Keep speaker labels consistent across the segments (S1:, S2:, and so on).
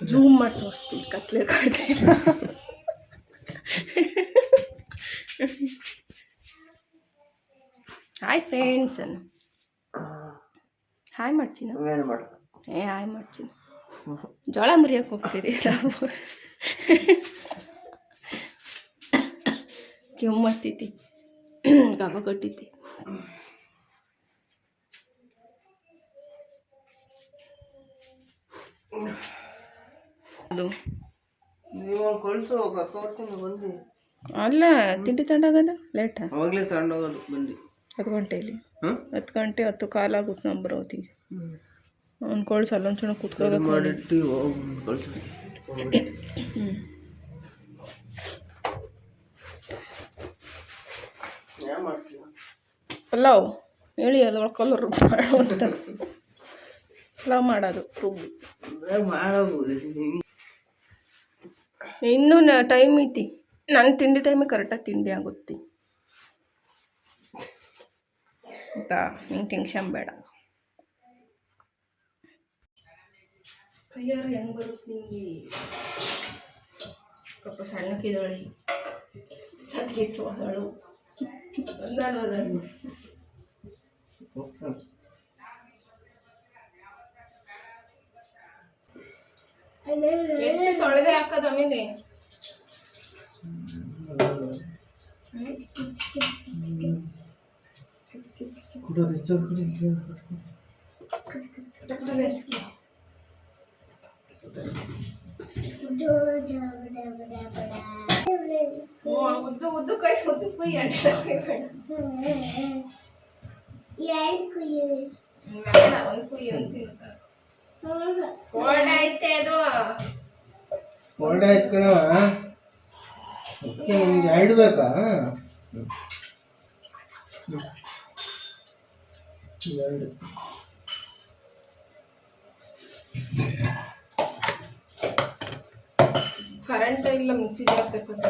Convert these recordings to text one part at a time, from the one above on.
S1: Zoom ಮಾಡಿ ತೋರಿಸ್ತೀನಿ ಕತ್ಲೆ ಕಾಯ್ದೆ ಹಾಯ್ ಫ್ರೆಂಡ್ಸ್ ಅನ್ನು ಹಾಯ್ ಮಾಡ್ತೀನಿ
S2: ಏನು ಮಾಡು.
S1: ಏ ಹಾಯ್ ಮಾಡ್ತೀನಿ ಜೋಳ ಮುರಿಯಕ್ಕೆ ಹೋಗ್ತಿದ್ದೀವಿ ನಾವು. ಕೆಮ್ಮತ್ತೈತಿ ಗಬ ಕೊಟ್ಟೈತಿ ಅದು.
S2: ಕಳಿಸು ಬಂದು.
S1: ಅಲ್ಲ ತಿಂಡಿ ತಗೊಂಡಾಗದ? ಲೇಟ
S2: ಅವಾಗಲೇ ತಗೊಂಡೋಗೋದು ಬಂದು.
S1: ಹತ್ತು ಗಂಟೆಯಲ್ಲಿ ಹತ್ತು ಗಂಟೆ ಹತ್ತು ಕಾಲಾಗುತ್ತೆ ನಾವು ಬರೋತಿಗೆ ಅವ್ನು ಕಳ್ಸ ಅಲ್ಲೊಂದು ಚೆನ್ನಾಗಿ ಕುತ್ಕೋಬೇಕು
S2: ಮಾಡಿಟ್ಟು ಕಳಿಸು
S1: ಹ್ಞೂ ಪಲಾವ್ ಹೇಳಿ ಅದು ಕಲರ್ ರುಬ್ಬಿ ಮಾಡು ಅಂತ. ಪಲಾವ್ ಮಾಡೋದು ರುಬ್ಬಿ
S2: ಮಾಡೋದು
S1: ಇನ್ನೂ ಟೈಮ್ ಐತಿ ನನ್ನ ತಿಂಡಿ ಟೈಮಿಗೆ ಕರೆಕ್ಟಾಗಿ ತಿಂಡಿ ಆಗುತ್ತೆ. ಆಯ್ತಾ ನಿಂಗೆ ಟೆನ್ಷನ್ ಬೇಡ. ಕೈಯಾರು ಹೆಂಗೆ ಬರುತ್ತೆ ನಿಂಗೆ? ಪಾಪ ಸಣ್ಣಕ್ಕಿದಳಿ ಅದಳು ಅವಳು. ಒಂದಲ್ವದಳು ಹೆಚ್ಚು ತೊಳೆದೆ ಹಾಕೋದು ಆಮೇಲೆ.
S2: ಕುಡಿಯೋದು ಹೆಚ್ಚೋದು ಕುಡಿ
S1: ಹ್ಞೂ ಉದ್ದು ಉದ್ದು ಕೈ ಉದ್ದು ಕುಯ್ ಬೇಡ ಬೇಡ ಒಂದು ಕುಯ್ ಒಂದು ತಿನ್ನು ಸಾಕು ಕೋಲ್ಡ್ ಐತೆ ಅದು.
S2: ಕೋಲ್ಡ್ ಐತೆ ಕಣ ಓಕೆ ನಿಮ್ಗೆ ಎರಡು ಬೇಕಾ?
S1: ಕರೆಂಟ್ ಇಲ್ಲ ಮಿಕ್ಸಿ ಜಾರ್ ತಗೊಂಡು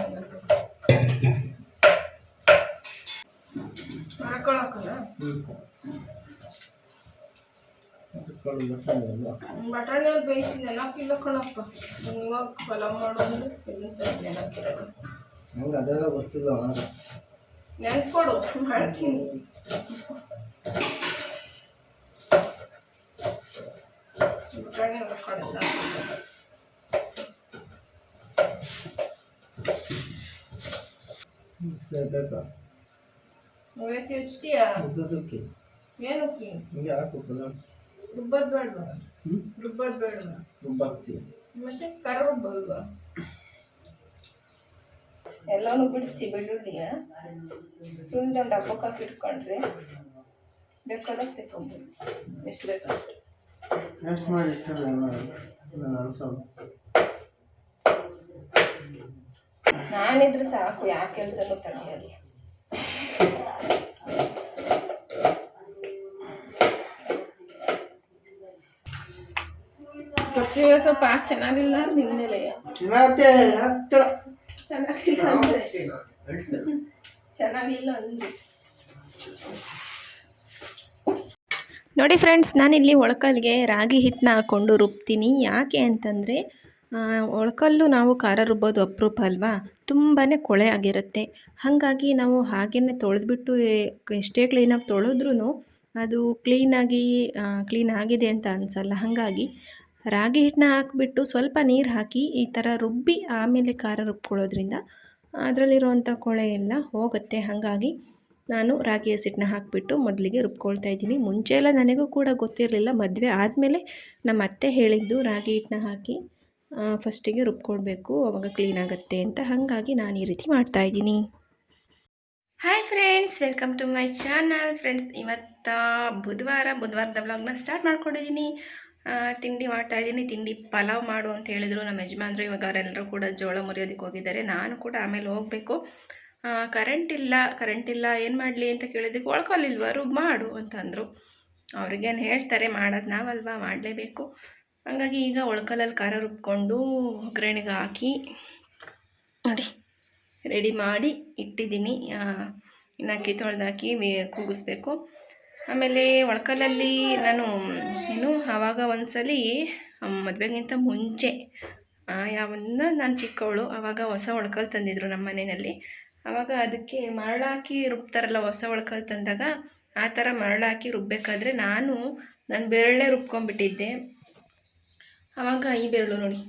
S1: ಹಾಕೊಳಕಲ್ಲ ಬಟಾಣಿ ಬೇಯಿಸಿದ ನೆನಪಿಲ್ಲ ಕಣಪ್ಪ. ಇವಾಗ ಪಲಾವ್ ಮಾಡೋದು ನೆನಪಿರಲ್ಲ
S2: ನಂಗೆ ಅದೆಲ್ಲ ಗೊತ್ತಿಲ್ಲ
S1: ನೆನ್ಕೊಡು ಮಾಡ್ತೀನಿ. ಬಟಾಣಿ ಹೊಡ್ಕೊಂಡಿಲ್ಲ
S2: ಬೇಕಾ ಉದ್ದದಕ್ಕೆ
S1: ಏನಕ್ಕೆ?
S2: ಹಿಂಗೆ ಹಾಕ್ಬೇಕಲ್ಲ
S1: ರುಬ್ಬದ್ ಬೇಡವಾ? ರುಬ್ಬದ್ ಬೇಡವಾ?
S2: ರುಬ್ಬ ಹಾಕ್ತೀವಿ
S1: ಮತ್ತೆ ಕರ ರುಬ್ಬಲ್ವಾ ಎಲ್ಲನೂ ಬಿಡಿಸಿ ಬೆಳ್ಳುಳ್ಳಿಯ ಸುಳ್ದೊಂದು ಹಬ್ಬಕ್ಕೆ ಹಾಕಿ ಇಟ್ಕೊಂಡ್ರಿ ಬೇಕಾದಾಗ ತೆಕ್ಕೊಂಬೋದು ಎಷ್ಟು ಬೇಕಾದ್ರೆ.
S2: ಎಷ್ಟು ಮಾಡಿ
S1: ನಾನಿದ್ರೆ ಸಾಕು ಯಾವ ಕೆಲಸನೂ ತಡೆಯಲ್ಲ ಸ್ವಲ್ಪ ಚೆನ್ನಾಗಿಲ್ಲ ಚೆನ್ನಾಗಿಲ್ಲ ಅಂದ್ರೆ. ಚೆನ್ನಾಗಿಲ್ಲ ಅಂದ್ರೆ. ನೋಡಿ ಫ್ರೆಂಡ್ಸ್ ನಾನಿಲ್ಲಿ ಒಳಕಲ್ಗೆ ರಾಗಿ ಹಿಟ್ಟನ್ನ ಹಾಕ್ಕೊಂಡು ರುಬ್ತೀನಿ. ಯಾಕೆ ಅಂತಂದರೆ ಒಳಕಲ್ಲು ನಾವು ಖಾರ ರುಬ್ಬೋದು ಅಪರೂಪ ಅಲ್ವಾ? ತುಂಬಾ ಕೊಳೆ ಆಗಿರುತ್ತೆ. ಹಾಗಾಗಿ ನಾವು ಹಾಗೇ ತೊಳೆದ್ಬಿಟ್ಟು ಎಷ್ಟೇ ಕ್ಲೀನಾಗಿ ತೊಳೆದ್ರೂ ಅದು ಕ್ಲೀನಾಗಿ ಕ್ಲೀನ್ ಆಗಿದೆ ಅಂತ ಅನಿಸಲ್ಲ. ಹಾಗಾಗಿ ರಾಗಿ ಹಿಟ್ಟನ್ನ ಹಾಕಿಬಿಟ್ಟು ಸ್ವಲ್ಪ ನೀರು ಹಾಕಿ ಈ ಥರ ರುಬ್ಬಿ ಆಮೇಲೆ ಖಾರ ರುಬ್ಕೊಳ್ಳೋದ್ರಿಂದ ಅದರಲ್ಲಿರುವಂಥ ಕೊಳೆ ಎಲ್ಲ ಹೋಗುತ್ತೆ. ಹಾಗಾಗಿ ನಾನು ರಾಗಿ ಹಸಿಟ್ಟನ್ನ ಹಾಕಿಬಿಟ್ಟು ಮೊದಲಿಗೆ ರುಬ್ಕೊಳ್ತಾ ಇದ್ದೀನಿ. ಮುಂಚೆ ಎಲ್ಲ ನನಗೂ ಕೂಡ ಗೊತ್ತಿರಲಿಲ್ಲ. ಮದುವೆ ಆದಮೇಲೆ ನಮ್ಮ ಅತ್ತೆ ಹೇಳಿದ್ದು ರಾಗಿ ಹಿಟ್ಟನ್ನ ಹಾಕಿ ಫಸ್ಟಿಗೆ ರುಬ್ಕೊಳ್ಬೇಕು, ಅವಾಗ ಕ್ಲೀನ್ ಆಗುತ್ತೆ ಅಂತ. ಹಾಗಾಗಿ ನಾನು ಈ ರೀತಿ ಮಾಡ್ತಾ ಇದ್ದೀನಿ. Hi friends welcome to my channel friends ಇವತ್ತು ಬುಧವಾರ, ಬುಧವಾರದ ವ್ಲಾಗ್ನ ಸ್ಟಾರ್ಟ್ ಮಾಡ್ಕೊಂಡಿದ್ದೀನಿ ತಿಂಡಿ ಮಾಡ್ತಾ ಇದ್ದೀನಿ. ತಿಂಡಿ ಪಲಾವ್ ಮಾಡು ಅಂತ ಹೇಳಿದರು ನಮ್ಮ ಯಜಮಾನ್ರು. ಇವಾಗ ಅವರೆಲ್ಲರೂ ಕೂಡ ಜೋಳ ಮುರಿಯೋದಕ್ಕೆ ಹೋಗಿದ್ದಾರೆ. ನಾನು ಕೂಡ ಆಮೇಲೆ ಹೋಗಬೇಕು. ಕರೆಂಟ್ ಇಲ್ಲ. ಕರೆಂಟ್ ಇಲ್ಲ. ಏನು ಮಾಡಲಿ ಅಂತ ಕೇಳಿದ್ದಕ್ಕೆ ಒಳ್ಕೊಲಿಲ್ವ ರುಬ್ ಮಾಡು ಅಂತಂದರು. ಅವ್ರಿಗೇನು ಹೇಳ್ತಾರೆ, ಮಾಡೋದು ನಾವಲ್ವಾ? ಮಾಡಲೇಬೇಕು. ಹಾಗಾಗಿ ಈಗ ಒಳ್ಕಲಲ್ಲಿ ಖಾರ ರುಬ್ಕೊಂಡು ಒಗ್ಗರಣೆಗೆ ಹಾಕಿ ನೋಡಿ ರೆಡಿ ಮಾಡಿ ಇಟ್ಟಿದ್ದೀನಿ. ಇನ್ನು ಅಕ್ಕಿ ತೊಳೆದಾಕಿ ಕೂಗಿಸ್ಬೇಕು ಆಮೇಲೆ ಒಳಕಲ್ಲಲ್ಲಿ ನಾನು ಏನು ಆವಾಗ ಒಂದ್ಸಲಿ ಮದುವೆಗಿಂತ ಮುಂಚೆ ಯಾವಂದ ನಾನು ಚಿಕ್ಕವಳು, ಆವಾಗ ಹೊಸ ಒಳ್ಕಲ್ ತಂದಿದ್ರು ನಮ್ಮ ಮನೆಯಲ್ಲಿ. ಆವಾಗ ಅದಕ್ಕೆ ಮರಳಾಕಿ ರುಬ್ತಾರಲ್ಲ ಹೊಸ ಒಳ್ಕಲ್ ತಂದಾಗ, ಆ ಥರ ಮರಳಾಕಿ ರುಬ್ಬಬೇಕಾದ್ರೆ ನಾನು ನನ್ನ ಬೆರಳೇ ರುಬ್ಕೊಂಡ್ಬಿಟ್ಟಿದ್ದೆ. ಆವಾಗ ಈ ಬೆರಳು ನೋಡಿ.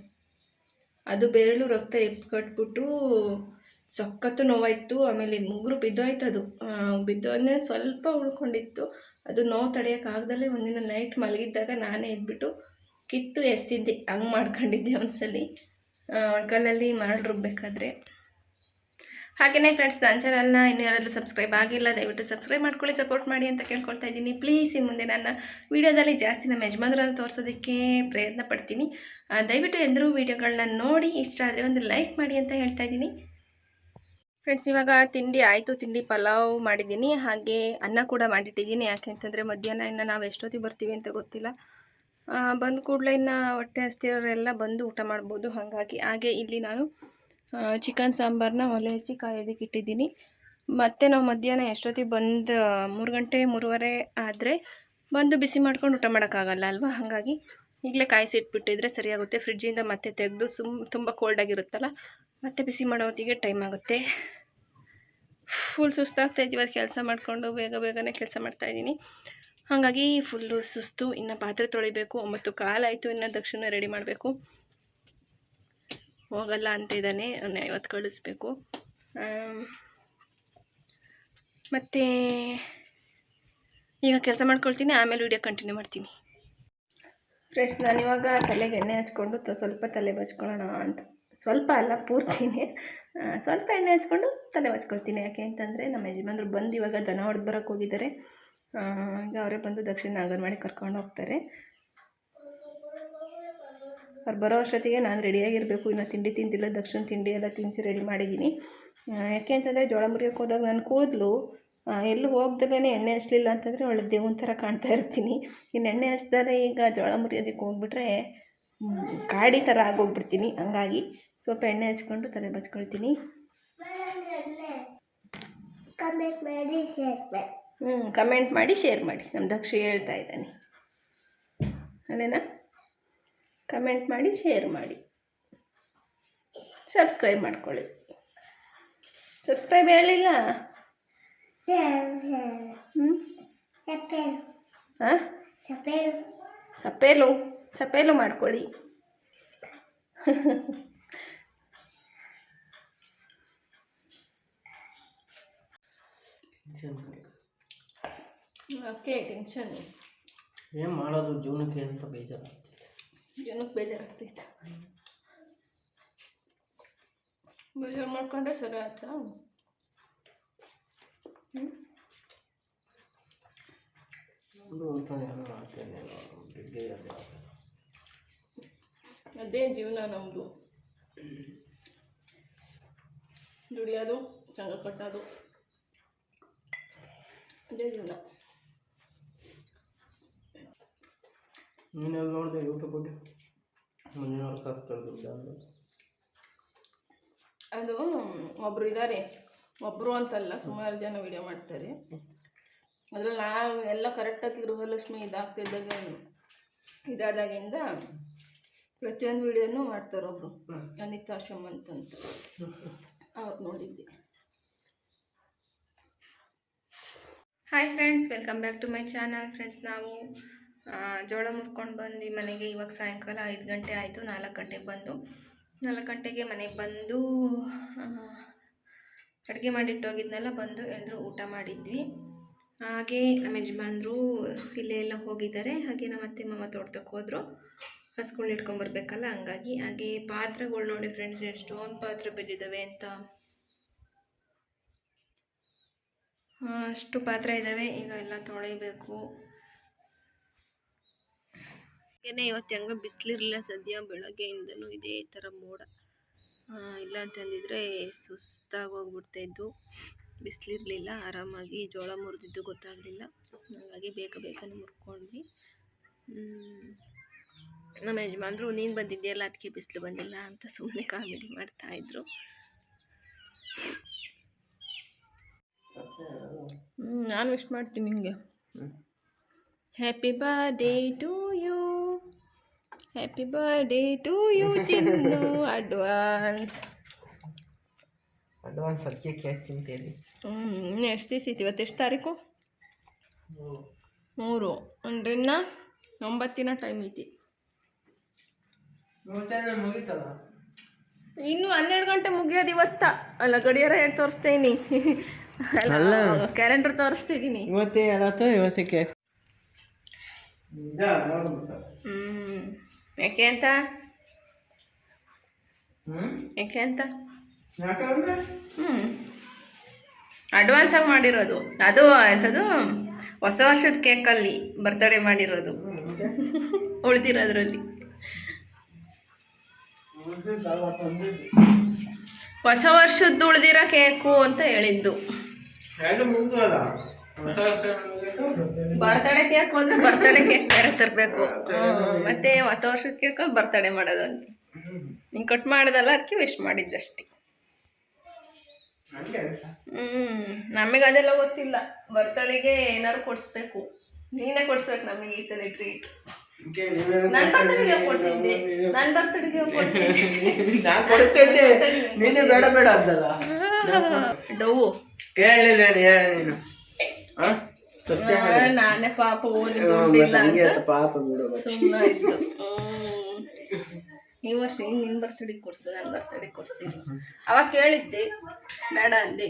S1: ಅದು ಬೆರಳು ರಕ್ತ ಎಪ್ಪು ಕಟ್ಬಿಟ್ಟು ಸಖತ್ತು ನೋವಾಯಿತು, ಆಮೇಲೆ ಮುಗುರು ಬಿದ್ದೋಯ್ತು ಅದು. ಬಿದ್ದೋದೇ ಸ್ವಲ್ಪ ಉಳ್ಕೊಂಡಿತ್ತು. ಅದು ನೋವು ತಡೆಯೋಕ್ಕಾಗ್ದಲೇ ಒಂದಿನ ನೈಟ್ ಮಲಗಿದ್ದಾಗ ನಾನೇ ಇದ್ಬಿಟ್ಟು ಕಿತ್ತು ಎಸ್ತಿದ್ದೆ. ಹಂಗೆ ಮಾಡ್ಕೊಂಡಿದ್ದೆ ಒಂದ್ಸಲಿ. ಒಳ್ಕಲ್ಲಲ್ಲಿ ಮರಳು ರುಬ್ಬೇಕಾದ್ರೆ. ಹಾಗೆಯೇ ಫ್ರೆಂಡ್ಸ್ ನನ್ನ ಚಾನಲ್ನ ಇನ್ನೂ ಯಾರಾದರೂ ಸಬ್ಸ್ಕ್ರೈಬ್ ಆಗಿಲ್ಲ, ದಯವಿಟ್ಟು ಸಬ್ಸ್ಕ್ರೈಬ್ ಮಾಡ್ಕೊಳ್ಳಿ ಸಪೋರ್ಟ್ ಮಾಡಿ ಅಂತ ಕೇಳ್ಕೊಳ್ತಾ ಇದ್ದೀನಿ. ಪ್ಲೀಸ್ ಈ ಮುಂದೆ ನನ್ನ ವೀಡಿಯೋದಲ್ಲಿ ಜಾಸ್ತಿ ನಮ್ಮ ಯಜಮಾನ್ರನ್ನು ತೋರಿಸೋದಕ್ಕೆ ಪ್ರಯತ್ನ ಪಡ್ತೀನಿ. ದಯವಿಟ್ಟು ಎಲ್ಲರೂ ವೀಡಿಯೋಗಳನ್ನ ನೋಡಿ, ಇಷ್ಟ ಆದರೆ ಒಂದು ಲೈಕ್ ಮಾಡಿ ಅಂತ ಹೇಳ್ತಾ ಇದ್ದೀನಿ. ಫ್ರೆಂಡ್ಸ್ ಇವಾಗ ತಿಂಡಿ ಆಯಿತು, ತಿಂಡಿ ಪಲಾವ್ ಮಾಡಿದ್ದೀನಿ. ಹಾಗೆ ಅನ್ನ ಕೂಡ ಮಾಡಿಟ್ಟಿದ್ದೀನಿ. ಯಾಕೆ ಅಂತಂದರೆ ಮಧ್ಯಾಹ್ನ ಇನ್ನು ನಾವು ಎಷ್ಟೊತ್ತಿಗೆ ಬರ್ತೀವಿ ಅಂತ ಗೊತ್ತಿಲ್ಲ. ಬಂದ ಕೂಡಲೇ ಇನ್ನು ಹೊಟ್ಟೆ ಹಸ್ತಿರೋರೆಲ್ಲ ಬಂದು ಊಟ ಮಾಡ್ಬೋದು. ಹಾಗಾಗಿ ಹಾಗೆ ಇಲ್ಲಿ ನಾನು ಚಿಕನ್ ಸಾಂಬಾರನ್ನ ಒಲೆ ಹಚ್ಚಿ ಕಾಯೋದಕ್ಕೆ ಇಟ್ಟಿದ್ದೀನಿ. ಮತ್ತು ನಾವು ಮಧ್ಯಾಹ್ನ ಎಷ್ಟೊತ್ತಿಗೆ ಬಂದು, ಮೂರು ಗಂಟೆ ಮೂರುವರೆ ಆದರೆ ಬಂದು ಬಿಸಿ ಮಾಡ್ಕೊಂಡು ಊಟ ಮಾಡೋಕ್ಕಾಗಲ್ಲ ಅಲ್ವಾ? ಹಾಗಾಗಿ ಈಗಲೇ ಕಾಯಿಸಿ ಇಟ್ಬಿಟ್ಟಿದ್ರೆ ಸರಿಯಾಗುತ್ತೆ. ಫ್ರಿಡ್ಜಿಂದ ಮತ್ತೆ ತೆಗೆದು ಸುಮ್, ತುಂಬ ಕೋಲ್ಡಾಗಿರುತ್ತಲ್ಲ ಮತ್ತೆ ಬಿಸಿ ಮಾಡೋ ಹೊತ್ತಿಗೆ ಟೈಮ್ ಆಗುತ್ತೆ. ಫುಲ್ ಸುಸ್ತಾಗ್ತಾಯಿತ್ತು ಇವತ್ತು ಕೆಲಸ ಮಾಡಿಕೊಂಡು ಬೇಗ ಬೇಗನೆ ಕೆಲಸ ಮಾಡ್ತಾಯಿದ್ದೀನಿ ಹಾಗಾಗಿ ಫುಲ್ಲು ಸುಸ್ತು, ಇನ್ನು ಪಾತ್ರೆ ತೊಳಿಬೇಕು, ಒಂಬತ್ತು ಕಾಲಾಯಿತು ಇನ್ನು ದಕ್ಷಿಣ ರೆಡಿ ಮಾಡಬೇಕು. ಹೋಗಲ್ಲ ಅಂತಿದ್ದಾನೆ ಅವನ್ನ ಇವತ್ತು ಕಳಿಸ್ಬೇಕು. ಮತ್ತು ಈಗ ಕೆಲಸ ಮಾಡ್ಕೊಳ್ತೀನಿ, ಆಮೇಲೆ ವಿಡಿಯೋ ಕಂಟಿನ್ಯೂ ಮಾಡ್ತೀನಿ. ಫ್ರೆಂಡ್ಸ್ ನಾನಿವಾಗ ತಲೆಗೆ ಎಣ್ಣೆ ಹಚ್ಕೊಂಡು ತ- ಸ್ವಲ್ಪ ತಲೆ ಬಚ್ಕೊಳ್ಳೋಣ ಅಂತ. ಸ್ವಲ್ಪ ಅಲ್ಲ, ಪೂರ್ತಿನೇ. ಸ್ವಲ್ಪ ಎಣ್ಣೆ ಹಚ್ಕೊಂಡು ತಲೆ ಬಚ್ಕೊಳ್ತೀನಿ. ಯಾಕೆ ಅಂತಂದರೆ ನಮ್ಮ ಯಜಮಾನ್ರು ಬಂದು ಇವಾಗ ದನ ಹೊಡೆದು ಬರೋಕ್ಕೆ ಹೋಗಿದ್ದಾರೆ. ಈಗ ಅವರೇ ಬಂದು ದಕ್ಷಿಣ ಅಂಗನವಾಡಿ ಕರ್ಕೊಂಡು ಹೋಗ್ತಾರೆ. ಅವ್ರು ಬರೋ ಅಷ್ಟೊತ್ತಿಗೆ ನಾನು ರೆಡಿಯಾಗಿರಬೇಕು. ಇನ್ನು ತಿಂಡಿ ತಿಂದಿಲ್ಲ. ದಕ್ಷಿಣ ತಿಂಡಿ ಎಲ್ಲ ತಿನ್ನಿಸಿ ರೆಡಿ ಮಾಡಿದ್ದೀನಿ. ಯಾಕೆ ಅಂತಂದರೆ ಜೋಳ ಮುರಿಯೋಕೆ ಹೋದಾಗ ನಾನು ಕೂದಲು. ಎಲ್ಲೂ ಹೋಗ್ದಲೇ ಎಣ್ಣೆ ಹಚ್ಚಲಿಲ್ಲ ಅಂತಂದರೆ ಒಳ್ಳೆ ದೇವನ ಥರ ಕಾಣ್ತಾ ಇರ್ತೀನಿ. ಇನ್ನು ಎಣ್ಣೆ ಹಚ್ದರೆ ಈಗ ಜೋಳ ಮುರಿಯೋದಕ್ಕೆ ಹೋಗ್ಬಿಟ್ರೆ ಕಾಡಿ ಥರ ಆಗೋಗ್ಬಿಡ್ತೀನಿ. ಹಂಗಾಗಿ ಸ್ವಲ್ಪ ಎಣ್ಣೆ ಹಚ್ಕೊಂಡು ತಲೆ ಬಚ್ಕೊಳ್ತೀನಿ.
S3: ಕಮೆಂಟ್ ಮಾಡಿ ಶೇರ್ ಮಾಡಿ.
S1: ಹ್ಞೂ ಕಮೆಂಟ್ ಮಾಡಿ ಶೇರ್ ಮಾಡಿ. ನಮ್ಮ ದಕ್ಷ ಹೇಳ್ತಾ ಇದ್ದಾನೆ. ಅಲ್ಲೇನಾ? ಕಮೆಂಟ್ ಮಾಡಿ ಶೇರ್ ಮಾಡಿ. ಸಬ್ಸ್ಕ್ರೈಬ್ ಮಾಡ್ಕೊಳ್ಳಿ. ಸಬ್ಸ್ಕ್ರೈಬ್ ಹೇಳಿಲ್ಲ ಹಾಂ? ಸಪೇಲು ಸಪೇಲು ಮಾಡ್ಕೊಳ್ಳಿ. ಓಕೆ ಟೆನ್ಷನ್
S2: ಏನು ಮಾಡೋದು? ಜೀವನಕ್ಕೆ ಅಂತ ಬೇಜಾರು
S1: ಜೀವನಕ್ಕೆ ಬೇಜಾರಾಗ್ತೈತೆ ಬೇಜಾರು ಮಾಡ್ಕೊಂಡ್ರೆ ಸರಿ ಆಯ್ತಾ
S2: ಒಂದು ಅಂತ ಏನೋ ಮಾಡ್ತೇನೆ ಬಿಡ್ಗೆ ಅದು.
S1: ಜೀವನ ನಮ್ಮದು ದುಡಿಯೋದು ಸಂಘ ಕಟ್ಟೋದು. ಅದೇ ಜೀವನ.
S2: ನೀನೆಲ್ಲ ನೋಡಿದೆ ಯೂಟ್ಯೂಬಲ್ಲಿ ಮುಂದಿನ ವರ್ಷ ಆಗ್ತಾರೆ ದುಡ್ಡು ಅಂದು.
S1: ಅದು ಒಬ್ರು ಇದ್ದಾರೆ ಒಬ್ಬರು ಅಂತಲ್ಲ, ಸುಮಾರು ಜನ ವಿಡಿಯೋ ಮಾಡ್ತಾರೆ. ಅದರಲ್ಲಿ ನಾವು ಎಲ್ಲ ಕರೆಕ್ಟಾಗಿ ಗೃಹಲಕ್ಷ್ಮಿ ಇದಾಗ್ತಿದ್ದಾಗ ಇದಾದಾಗಿಂದ ಪ್ರತಿಯೊಂದು ವಿಡಿಯೋನೂ ಮಾಡ್ತಾರೆ ಒಬ್ರು. ಅನಿತಾಶಮ್ ಅಂತಂತ. ಅವ್ರು ನೋಡಿದ್ದೆ hi friends welcome back to my channel friends ನಾವು ಜೋಳ ಮುರ್ಕೊಂಡು ಬಂದು ಮನೆಗೆ. ಇವಾಗ ಸಾಯಂಕಾಲ ಐದು ಗಂಟೆ ಆಯಿತು, ನಾಲ್ಕು ಗಂಟೆಗೆ ಬಂದು. ನಾಲ್ಕು ಗಂಟೆಗೆ ಮನೆಗೆ ಬಂದು ಅಡುಗೆ ಮಾಡಿಟ್ಟೋಗಿದ್ನೆಲ್ಲ, ಬಂದು ಎಲ್ಲರೂ ಊಟ ಮಾಡಿದ್ವಿ. ಹಾಗೆ ನಮ್ಮ ಯಜಮಾನ್ರು ಇಲ್ಲೇ ಎಲ್ಲ ಹೋಗಿದ್ದಾರೆ. ಹಾಗೆ ನಮ್ಮ ಅತ್ತೆ ಮಾಮ ತೋಟಕ್ಕೆ ಹೋದರು. ಹಸ್ಕೊಂಡು ಇಟ್ಕೊಂಬರ್ಬೇಕಲ್ಲ ಹಂಗಾಗಿ. ಹಾಗೆ ಪಾತ್ರೆಗಳು ನೋಡಿ ಫ್ರೆಂಡ್ಸ್ ಎಷ್ಟೊಂದು ಪಾತ್ರೆ ಬಿದ್ದಿದ್ದಾವೆ ಅಂತ. ಅಷ್ಟು ಪಾತ್ರೆ ಇದ್ದಾವೆ ಈಗ ಎಲ್ಲ ತೊಳಿಬೇಕು ಏನೇ ಇವತ್ತು ಹೆಂಗ ಬಿಸಿಲಿರಲಿಲ್ಲ, ಸದ್ಯ ಬೆಳಗ್ಗೆಯಿಂದನೂ ಇದೇ ಥರ ಮೋಡ. ಇಲ್ಲ ಅಂತಂದಿದ್ರೆ ಸುಸ್ತಾಗಿ ಹೋಗ್ಬಿಡ್ತಾಯಿದ್ದು ಬಿಸಿಲಿರ್ಲಿಲ್ಲ ಆರಾಮಾಗಿ ಜೋಳ ಮುರಿದಿದ್ದು ಗೊತ್ತಾಗಲಿಲ್ಲ. ಹಾಗಾಗಿ ಬೇಗ ಬೇಗನೆ ಮುರ್ಕೊಂಡ್ವಿ. ನಮ್ಮ ಯಜಮಾನ್ರು ನೀನು ಬಂದಿದ್ದೀಯಲ್ಲ ಅದಕ್ಕೆ ಬಿಸಿಲು ಬಂದಿಲ್ಲ ಅಂತ ಸುಮ್ಮನೆ ಕಾಮಿಡಿ ಮಾಡ್ತಾಯಿದ್ರು. ನಾನು ವಿಶ್ ಮಾಡ್ತೀನಿ ನಿಮಗೆ happy birthday to you happy birthday to you Chinnu advance
S4: advance ಅದಕ್ಕೆ ಕೇಕ್ ತಿಂತೀನಿ
S1: ಹ್ಞೂ ಎಷ್ಟು ದಿವಸ ಐತಿ. ಇವತ್ತು ಎಷ್ಟು ತಾರೀಕು? ಮೂರು. ಅಂದ್ರೆ ಇನ್ನು ಒಂಬತ್ತಿನ ಟೈಮ್ ಐತಿ. ಇನ್ನು ಹನ್ನೆರಡು ಗಂಟೆ ಮುಗಿಯೋದು ಇವತ್ತ. ಅಲ್ಲ ಗಡಿಯಾರ ಹೇಳಿ ತೋರಿಸ್ತೀನಿ? ಅಲ್ಲ ಕ್ಯಾಲೆಂಡರ್ ತೋರಿಸ್ತಿದ್ದೀನಿ
S4: ಇವತ್ತೇ ಹೇಳತ್ತ ಇವತ್ತೇ ಕೇಕ್
S1: ಹ್ಞೂ ಯಾಕೆ ಅಂತ ಯಾಕೆ ಅಂತ ಹ್ಞೂ ಅಡ್ವಾನ್ಸಾಗಿ ಮಾಡಿರೋದು. ಅದು ಎಂಥದ್ದು ಹೊಸ ವರ್ಷದ ಕೇಕಲ್ಲಿ ಬರ್ತಡೇ ಮಾಡಿರೋದು. ಉಳಿದಿರೋದ್ರಲ್ಲಿ. ಹೊಸ ವರ್ಷದ್ದು ಉಳಿದಿರೋ ಕೇಕು ಅಂತ ಹೇಳಿದ್ದು. ಬರ್ತಡೇ ಕೇಕ್ ಅಂದ್ರೆ ಬರ್ತಡೆ ಕೇಕ್ ಬೇರೆ ತರಬೇಕು. ಮತ್ತೆ ಹೊಸ ವರ್ಷದ ಕೇಕ್ ಬರ್ತಡೇ ಮಾಡೋದು ಅಂತ. ನೀನು ಕಟ್ ಮಾಡೋದಲ್ಲ ಅದಕ್ಕೆ ವಿಶ್ ಮಾಡಿದ್ದಷ್ಟೇ. ಹ್ಮ್ ನಮಗೆ ಅದೆಲ್ಲ ಗೊತ್ತಿಲ್ಲ. ಬರ್ತಡೆಗೆ ಏನಾದ್ರು ಕೊಡಿಸ್ಬೇಕು. ನೀನೇ ಕೊಡ್ಸ್ಬೇಕು ನಮಗೆ ಈ ಸಲ ಟ್ರೀಟ್ ನನ್ನ ಬರ್ತಡೆಗೆ ಕೊಡ್ಸಿದ್ದೆ. ನನ್ನ ಬರ್ತಡೆಗೆ
S4: ನಾನ್ ಕೊಡ್ತೈತೆ ನೀನೇ ಬೇಡ ಬೇಡ ಅಂತಲ್ಲ
S1: ಡವ್ವು
S4: ಕೇಳಿಲ್ಲ ಹೇಳ ನೀನು.
S1: ನಾನೇ ಪಾಪ
S4: ಪಾಪ ಬಿಡು
S1: ಸುಮ್ಮನೆ ಆಯ್ತು. ಈ ವರ್ಷ ನಿನ್ ಬರ್ತಡಿ ಕೊಡ್ಸು ನನ್ನ ಬರ್ತಡಿ ಕೊಡ್ಸಿ ಅವಾಗ ಕೇಳಿದ್ದೆ ಬೇಡ ಅಂದೆ.